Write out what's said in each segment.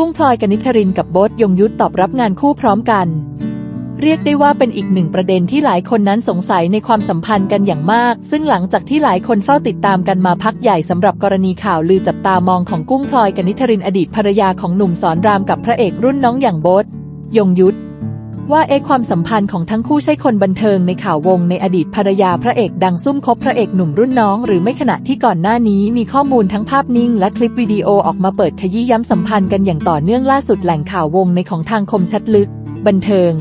กุ้งพลอยกนิธรินกับโบ๊ทยงยุทธตอบรับงานคู่พร้อมกัน เรียกได้ว่าเป็นอีกหนึ่งประเด็นที่หลายคนนั้นสงสัยในความสัมพันธ์กันอย่างมาก ซึ่งหลังจากที่หลายคนเฝ้าติดตามกันมาพักใหญ่สำหรับกรณีข่าวลือจับตามองของกุ้งพลอยกนิธรินอดีตภรรยาของหนุ่มสอนรามกับพระเอกรุ่นน้องอย่างโบ๊ทยงยุทธ ว่าเอความสัมพันธ์ของทั้งคู่ใช่คนบันเทิงในข่าววงในอดีตภรรยาพระเอกดังซุ่มคบพระเอกหนุ่มรุ่นน้อง หรือไม่ขณะที่ก่อนหน้านี้มีข้อมูลทั้งภาพนิ่ง และคลิปวิดีโอออกมาเปิดขยี้ย้ำสัมพันธ์กันอย่างต่อเนื่องล่าสุดแหล่งข่าววงในของทางคมชัดลึก บันเทิง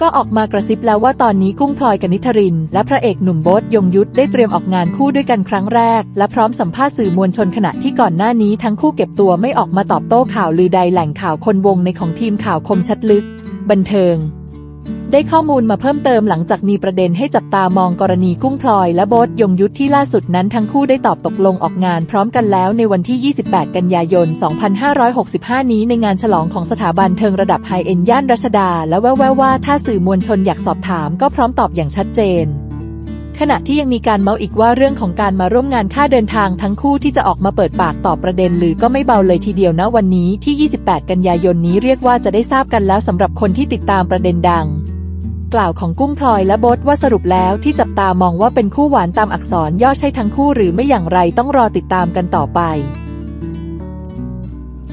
ก็ออกมากระซิบแล้วว่าตอนนี้กุ้งพลอยกนิษฐริน และพระเอกหนุ่มโบ๊ทยงยุทธได้เตรียมออกงานคู่ด้วยกันครั้งแรก และพร้อมสัมภาษณ์สื่อมวลชนขณะที่ก่อนหน้านี้ทั้งคู่เก็บตัวไม่ออกมาตอบโต้ข่าวลือใดแหล่งข่าวคนวงในของทีมข่าวคมชัดลึก บันเทิง ได้ข้อมูลมาเพิ่มเติมหลังจากมีประเด็นให้จับตามองกรณีกุ้งพลอย และโบ๊ทยงยุทธที่ล่าสุดนั้นทั้งคู่ได้ตอบตกลงออกงานพร้อมกันแล้วในวันที่ 28 กันยายน 2565 นี้ในงานฉลองของสถาบันเทิงระดับไฮเอ็นย่านรัชดา และแววๆว่าถ้าสื่อมวลชนอยากสอบถามก็พร้อมตอบอย่างชัดเจน ขณะที่ยังมีการเมาส์อีกว่าเรื่องของการมาร่วมงานค่าเดินทางทั้งคู่ที่จะออกมาเปิดปากตอบประเด็นหรือก็ไม่เบาเลยทีเดียวนะวันนี้ที่ 28 กันยายนนี้เรียกว่าจะได้ทราบกันแล้วสำหรับคนที่ติดตามประเด็นดัง กล่าวของกุ้งพลอยและโบทว่าสรุปแล้วที่จับตามองว่าเป็นคู่หวานตามอักษรย่อใช่ทั้งคู่หรือไม่อย่างไรต้องรอติดตามกันต่อไป